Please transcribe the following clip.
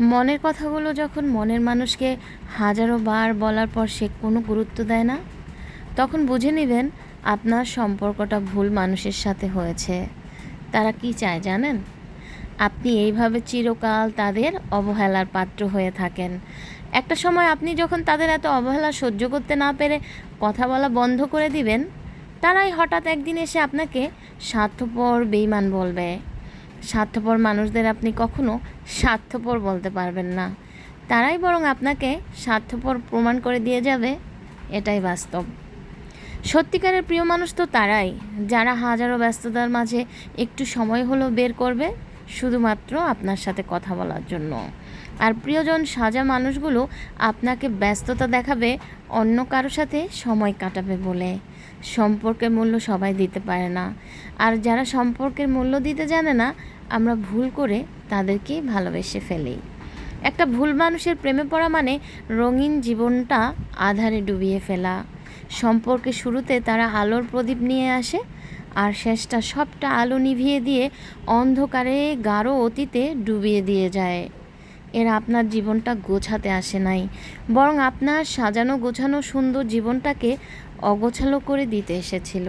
মনের কথাগুলো যখন মনের মানুষকে হাজারো বার বলার পর সে কোনো গুরুত্ব দেয় না? তখন বুঝে নেবেন, আপনার সম্পর্কটা ভুল মানুষের সাথে হয়েছে। তারা কি চায় জানেন? আপনি এইভাবে চিরকাল তাদের অবহেলার পাত্র হয়ে থাকেন। একটা সময় আপনি যখন তাদের এত অবহেলা সহ্য করতে না পেরে কথা বলা বন্ধ করে দিবেন, তারাই হঠাৎ একদিন এসে আপনাকে স্বার্থপর বেইমান বলবে। স্বার্থপর মানুষদের আপনি কখনো স্বার্থপর বলতে পারবেন না। তারাই বরং আপনাকে স্বার্থপর প্রমাণ করে দিয়ে যাবে, এটাই বাস্তব। সত্যিকারের প্রিয় মানুষ তো তারাই, যারা হাজারো ব্যস্ততার মাঝে একটু সময় হলো বের করবে শুধুমাত্র আপনার সাথে কথা বলার জন্য। আর প্রিয়জন সাজা মানুষগুলো আপনাকে ব্যস্ততা দেখাবে, অন্য কারোর সাথে সময় কাটাবে বলে। সম্পর্কের মূল্য সবাই দিতে পারে না। আর যারা সম্পর্কের মূল্য দিতে জানে না, আমরা ভুল করে তাদেরকেই ভালোবেসে ফেলি। একটা ভুল মানুষের প্রেমে পড়া মানে রঙিন জীবনটা আধারে ডুবিয়ে ফেলা। সম্পর্কে শুরুতে তারা আলোর প্রদীপ নিয়ে আসে আর শেষটা সবটা আলো নিভিয়ে দিয়ে অন্ধকারে গাঢ় অতীতে ডুবিয়ে দিয়ে যায়। এরা আপনার জীবনটা গোছাতে আসে নাই, বরং আপনার সাজানো গোছানো সুন্দর জীবনটাকে অগোছালো করে দিতে এসেছিল।